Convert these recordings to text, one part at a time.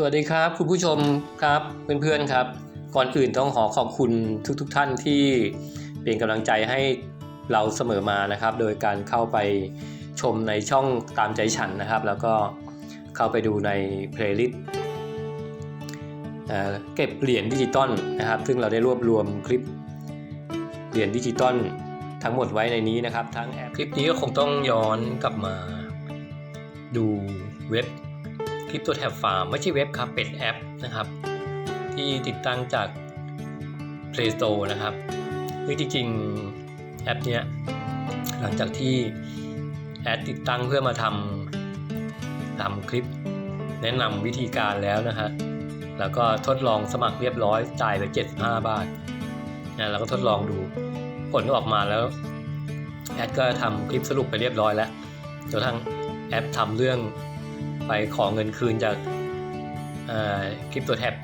สวัสดีครับคุณผู้ชมครับเพื่อนๆครับ ก่อนอื่นต้องขอขอบคุณทุกๆทท่านที่เป็นกำลังใจให้เราเสมอมานะครับ โดยการเข้าไปชมในช่องตามใจฉันนะครับ แล้วก็เข้าไปดูในเพลย์ลิสต์เอ่อเก็บเหรียญดิจิตอลนะครับ ซึ่งเราได้รวบรวมคลิปเหรียญดิจิตอลทั้งหมดไว้ในนี้นะครับ ทั้งแอปคลิปนี้ก็คงต้องย้อนกลับมาดูเว็บ คลิปตัวแทบฟาร์มไม่ใช่เว็บครับเป็นแอปนะครับ ที่ติดตั้งจาก Play Store นะครับคือจริงๆแอปเนี้ยหลังจากที่แอดติดตั้งเพื่อมาทำทำคลิป แนะนำวิธีการแล้วนะฮะแล้วก็ทดลองสมัครเรียบร้อยจ่ายไป 75 บาทนะแล้วก็ทดลองดูผลออกมาแล้วแอดก็ทำคลิปสรุปไปเรียบร้อยแล้วจนทั้งแอปทำเรื่อง ไปขอเงินคืนจากคลิปตัวแท็บ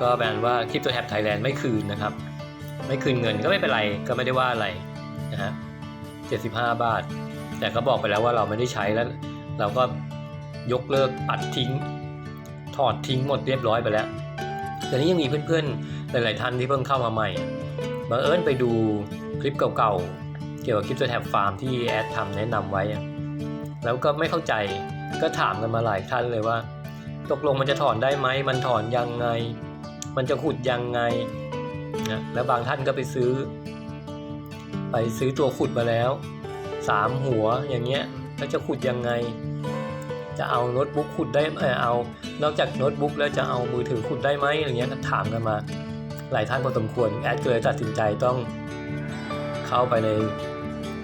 ก็แปลว่าคลิปตัวแท็บไทยแลนด์ไม่คืนนะครับ ไม่คืนเงินก็ไม่เป็นไรก็ไม่ได้ว่าอะไรนะฮะ75บาท แต่ก็บอกไปแล้วว่าเราไม่ได้ใช้แล้ว เราก็ยกเลิกปัดทิ้ง ถอดทิ้งหมดเรียบร้อยไปแล้ว แต่นี้ยังมีเพื่อนๆ หลายๆท่านที่เพิ่งเข้ามาใหม่บังเอิญไปดูคลิปเก่าๆ เกี่ยวกับคลิปตัวแท็บฟาร์มที่แอดทำแนะนำไว้ แล้วก็ไม่เข้าใจ ก็ถามกันมาหลายท่านเลยว่า ตกลงมันจะถอนได้ไหม มันถอนยังไง มันจะขุดยังไงนะแล้วบางท่านก็ไปซื้อ ไปซื้อตัวขุดมาแล้วสามหัวอย่างเงี้ยแล้วจะขุดยังไง จะเอาโน้ตบุ๊กขุดได้เออเอา นอกจากโน้ตบุ๊กแล้วจะเอามือถือขุดได้ไหมอะไรเงี้ยถามกันมา หลายท่านพอสมควรแอดก็เลยตัดสินใจต้องเข้าไปใน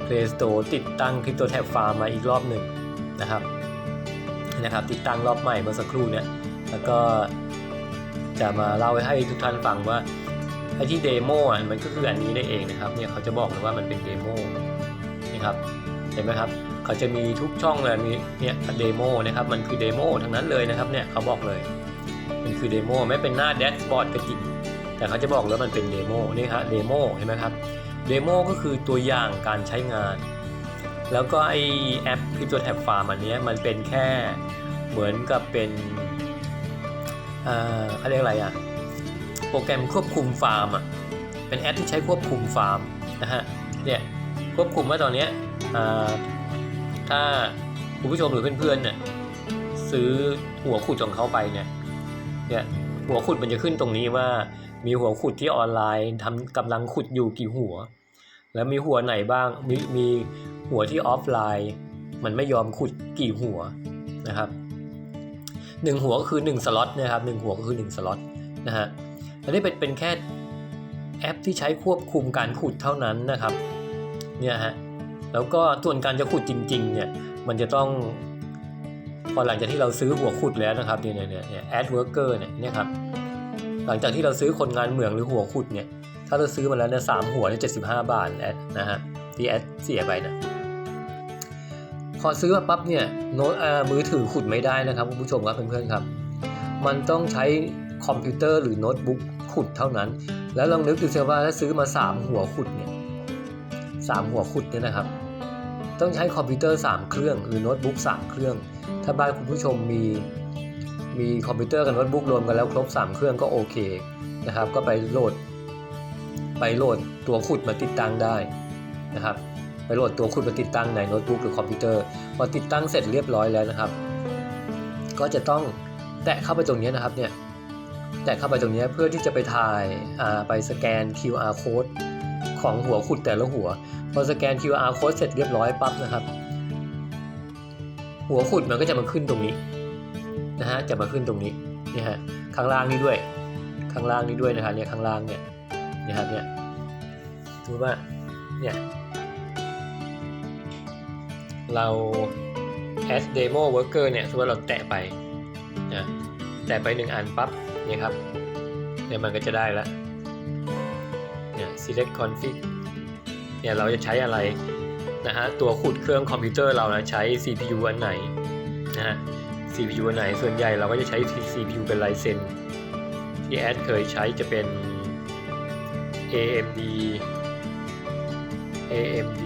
Play Store ติดตั้งคริปโตแท็บฟาร์มมาอีกรอบหนึ่งนะครับ นะครับติดตั้งรอบใหม่เมื่อสักครู่เนี่ยแล้วก็จะมาเล่าให้ทุกท่านฟังว่าไอ้ที่เดโมอะมันก็คืออันนี้ได้เองนะครับเนี่ยเขาจะบอกเลยว่ามันเป็นเดโมนี่ครับเห็นไหมครับเขาจะมีทุกช่องเลยมีเนี่ยเดโมนะครับมันคือเดโมทั้งนั้นเลยนะครับเนี่ยเขาบอกเลยมันคือเดโมไม่เป็นหน้าแดชบอร์ดก็จริงแต่เขาจะบอกแล้วมันเป็นเดโมนี่ครับเดโมเห็นไหมครับเดโมก็คือตัวอย่างการใช้งาน แล้วก็ไอแอปคริปโตแท็บฟาร์มอันนี้มันเป็นแค่เหมือนกับเป็นเอ่อเขาเรียกอะไรอะโปรแกรมควบคุมฟาร์มอะเป็นแอปที่ใช้ควบคุมฟาร์มนะฮะเนี่ยควบคุมว่าตอนเนี้ยถ้าคุณผู้ชมหรือเพื่อนๆเนี่ยซื้อหัวขุดของเขาไปเนี่ยเนี่ยหัวขุดมันจะขึ้นตรงนี้ว่ามีหัวขุดที่ออนไลน์ทำกำลังขุดอยู่กี่หัว แล้วมีหัวไหนบ้างมีมี หัวที่ออฟไลน์ มันไม่ยอมขุดกี่หัวนะครับหนึ่งหัวก็คือ1สล็อตนะครับหนึ่งหัวก็คือ1สล็อตนะฮะอันนี้เป็นเป็นแค่แอปที่ใช้ควบคุมการขุดเท่านั้นนะครับเนี่ยฮะแล้วก็ส่วนการจะขุดจริงๆเนี่ยมันจะต้องพอหลังจากที่เราซื้อหัวขุดแล้วนะครับเนี่ยเนี่ยเนี่ยแอดเวิร์กเกอร์เนี่ยเนี่ยครับหลังจากที่เราซื้อคนงานเหมืองหรือหัวขุดเนี่ยถ้าเราซื้อมาแล้วเนี่ยสามหัวเนี่ยเจ็ดสิบห้าบาทแอดนะฮะที่แอดเสียไปนะพ อซื้อมาปั๊บเนี่ยโน้ตมือถือขุดไม่ได้นะครับคุณผู้ชมครับเพื่อนๆครับ มันต้องใช้คอมพิวเตอร์หรือโน้ตบุ๊กขุดเท่านั้น แล้วลองนึกดูสิว่าถ้าซื้อมาสามหัวขุดเนี่ยสามหัวขุดเนี่ยนะครับ ต้องใช้คอมพิวเตอร์สามเครื่องหรือโน้ตบุ๊กสามเครื่อง ถ้าบ้านคุณผู้ชมมีมีคอมพิวเตอร์กับโน้ตบุ๊กรวมกันแล้วครบสามเครื่องก็โอเคนะครับ ก็ไปโหลด ไปโหลดตัวขุดมาติดตั้งได้นะครับ ไปโหลดตัวขุดมาติดตั้งในโน้ตบุ๊กหรือคอมพิวเตอร์พอติดตั้งเสร็จเรียบร้อยแล้วนะครับ ก็จะต้องแตะเข้าไปตรงนี้นะครับเนี่ยแตะเข้าไปตรงนี้เพื่อที่จะไปถ่ายไปสแกน QR code ของหัวขุดแต่ละหัว พอสแกน QR code เสร็จเรียบร้อยปั๊บนะครับ หัวขุดมันก็จะมาขึ้นตรงนี้นะฮะจะมาขึ้นตรงนี้นี่ฮะข้างล่างนี้ด้วย ข้างล่างนี้ด้วยนะครับเนี่ยข้างล่างเนี่ยนะครับเนี่ยดูว่าเนี่ย เรา add demo worker เนี่ยสมมติว่าเราแตะไปนะแตะไปหนึ่งอันปั๊บเนี่ยครับเนี่ยมันก็จะได้แล้วเนี่ย select config เนี่ยเราจะใช้อะไรนะฮะตัวขุดเครื่องคอมพิวเตอร์เรานะใช้ CPU อันไหนนะฮะ CPU อันไหนส่วนใหญ่เราก็จะใช้ CPU เป็นไลเซนที่แอดเคยใช้จะเป็น AMD AMD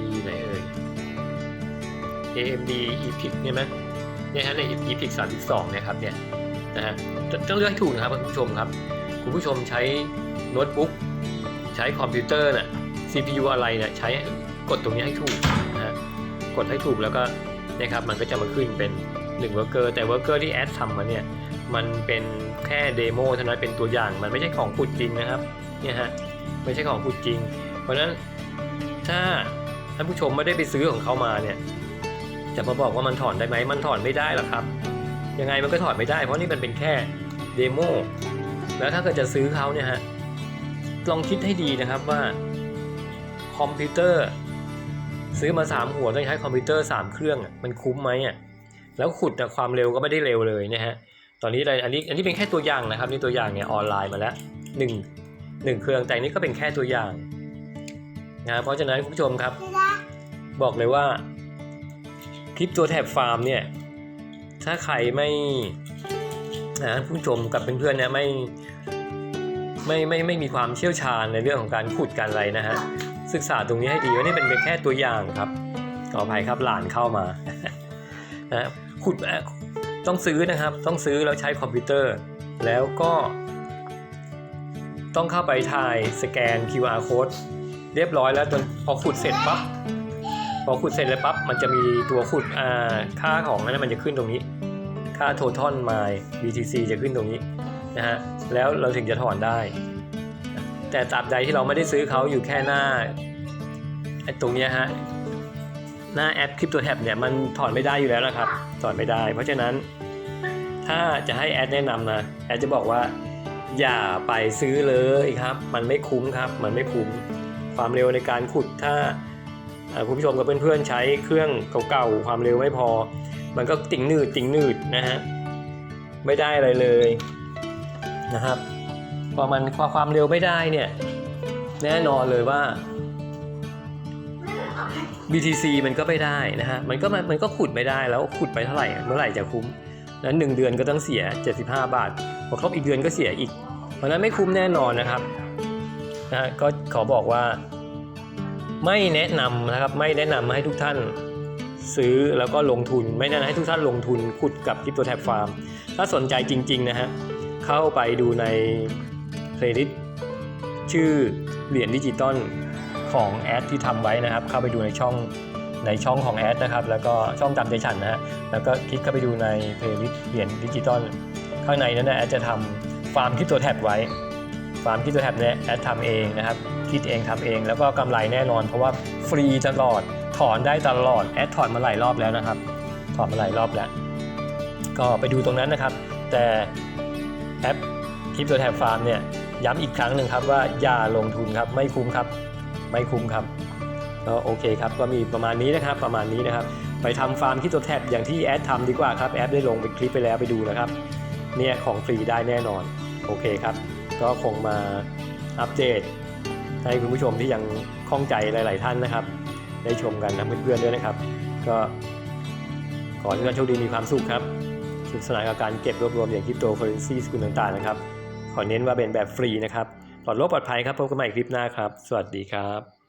AMD EPIC เนี่ยไหมเนี่ยฮะใน EPIC 32เนี่ยครับเนี่ยนะฮะต้องต้องเลือกให้ถูกนะครับคุณผู้ชมครับ คุณผู้ชมใช้โน้ตบุ๊กใช้คอมพิวเตอร์น่ะ CPU อะไรเนี่ยใช้กดตรงนี้ให้ถูกนะฮะกดให้ถูกแล้วก็นะครับมันก็จะมาขึ้นเป็น1 worker แต่ worker ที่แอดทำมาเนี่ยมันเป็นแค่เดโมเท่านั้นเป็นตัวอย่างมันไม่ใช่ของขุดจริงนะครับเนี่ยฮะไม่ใช่ของขุดจริง เพราะฉะนั้นถ้าท่านผู้ชมไม่ได้ไปซื้อของเขามาเนี่ย จะมาบอกว่ามันถอนได้ไหมมันถอนไม่ได้หรอกครับ ยังไงมันก็ถอนไม่ได้ เพราะนี่มันเป็นแค่เดโมแล้วถ้าเกิดจะซื้อเขาเนี่ยฮะลองคิดให้ดีนะครับว่าคอมพิวเตอร์ ซื้อมา 3 หัวต้องใช้คอมพิวเตอร์ 3 เครื่องมันคุ้มไหมอะแล้วขุดอะความเร็วก็ไม่ได้เร็วเลยนะฮะตอนนี้อะไรอันนี้อันนี้เป็นแค่ตัวอย่างนะครับนี่ตัวอย่างเนี่ยออนไลน์มาแล้วหนึ่งหนึ่งเครื่องแต่อันนี้ก็เป็นแค่ตัวอย่างนะเพราะฉะนั้นคุณผู้ชมครับ บอกเลยว่า ลิปตัวแถบฟาร์มเนี่ย ถ้าใครไม่นะผู้ชมกับเพื่อนๆเนี่ยไม่ไม่ไม่ไม่มีความเชี่ยวชาญในเรื่องของการขุดการอะไรนะฮะศึกษาตรงนี้ให้ดีว่านี่เป็นแค่ตัวอย่างครับขออภัยครับหลานเข้ามานะขุดต้องซื้อนะครับ ต้องซื้อแล้วใช้คอมพิวเตอร์ แล้วก็ต้องเข้าไปถ่ายสแกน QR code เรียบร้อยแล้วจนพอขุดเสร็จปั๊บ พอขุดเสร็จแล้วปั๊บมันจะมีตัวขุดอ่าค่าของนั้นมันจะขึ้นตรงนี้ ค่า total mile BTC จะขึ้นตรงนี้นะฮะแล้วเราถึงจะถอนได้ แต่ตราบใดที่เราไม่ได้ซื้อเขาอยู่แค่หน้าไอตรงนี้ฮะหน้าแอปคริปโตแท็บเนี่ยมันถอนไม่ได้อยู่แล้วนะครับ ถอนไม่ได้ เพราะฉะนั้นถ้าจะให้แอดแนะนำนะแอดจะบอกว่าอย่าไปซื้อเลยครับ มันไม่คุ้มครับ มันไม่คุ้มความเร็วในการขุดถ้า คุณผู้ชมกับเพื่อนๆใช้เครื่องเก่าๆความเร็วไม่พอ มันก็ติ่งหนืดติ่งหนืดนะฮะไม่ได้อะไรเลยนะครับพอมันพอความเร็วไม่ได้เนี่ยแน่นอนเลยว่า BTC มันก็ไม่ได้นะฮะมันก็มันก็ขุดไม่ได้แล้วขุดไปเท่าไหร่เมื่อไหร่จะคุ้มนั้นหนึ่งเดือนก็ต้องเสีย 75 บาทพอครบอีกเดือนก็เสียอีก เพราะฉะนั้นไม่คุ้มแน่นอนนะครับนะฮะก็ขอบอกว่า ไม่แนะนำนะครับไม่แนะนำให้ทุกท่านซื้อแล้วก็ลงทุน ไม่แนะนำให้ทุกท่านลงทุนขุดกับคริปโตแท็บฟาร์มถ้าสนใจจริง ๆ นะฮะ เข้าไปดูในเพลย์ลิสต์ชื่อเหรียญดิจิตอลของแอดที่ทำไว้นะครับ เข้าไปดูในช่องในช่องของแอดนะครับ แล้วก็ช่องตามใจฉันนะฮะ แล้วก็คลิกเข้าไปดูในเพลย์ลิสต์เหรียญดิจิตอลข้างในนั้นนะแอดจะทำฟาร์มคริปโตแท็บไว้ ฟาร์มคริปโตแท็บเนี่ยแอดทำเองนะครับ คิดเองทำเอง แล้วก็กำไรแน่นอน เพราะว่าฟรีตลอด ถอนได้ตลอด แอดถอนมาหลายรอบแล้วนะครับ ถอนมาหลายรอบแล้ว ก็ไปดูตรงนั้นนะครับ แต่แอปคลิปตัวแทบฟาร์มเนี่ยย้ำอีกครั้งหนึ่งครับว่าอย่าลงทุนครับ ไม่คุ้มครับ ไม่คุ้มครับก็โอเคครับ ก็มีประมาณนี้นะครับ ประมาณนี้นะครับ ไปทำฟาร์มคลิปตัวแทบอย่างที่แอดทำดีกว่าครับ แอดได้ลงเป็นคลิปไปแล้วไปดูนะครับ เนี่ยของฟรีได้แน่นอน โอเคครับ ก็คงมาอัปเดตให้คุณผู้ชมที่ยังข้องใจหลาย ๆ ท่านนะครับ ได้ชมกันนะเพื่อนๆด้วยนะครับ ก็ขอให้ทุกท่านโชคดีมีความสุขครับสนุกสนานกับการเก็บรวบรวมอย่างคริปโตเคอเรนซีสกุลต่าง ๆ นะครับ ขอเน้นว่าเป็นแบบฟรีนะครับปลอดโลกปลอดภัยครับพบกันใหม่คลิปหน้าครับ สวัสดีครับ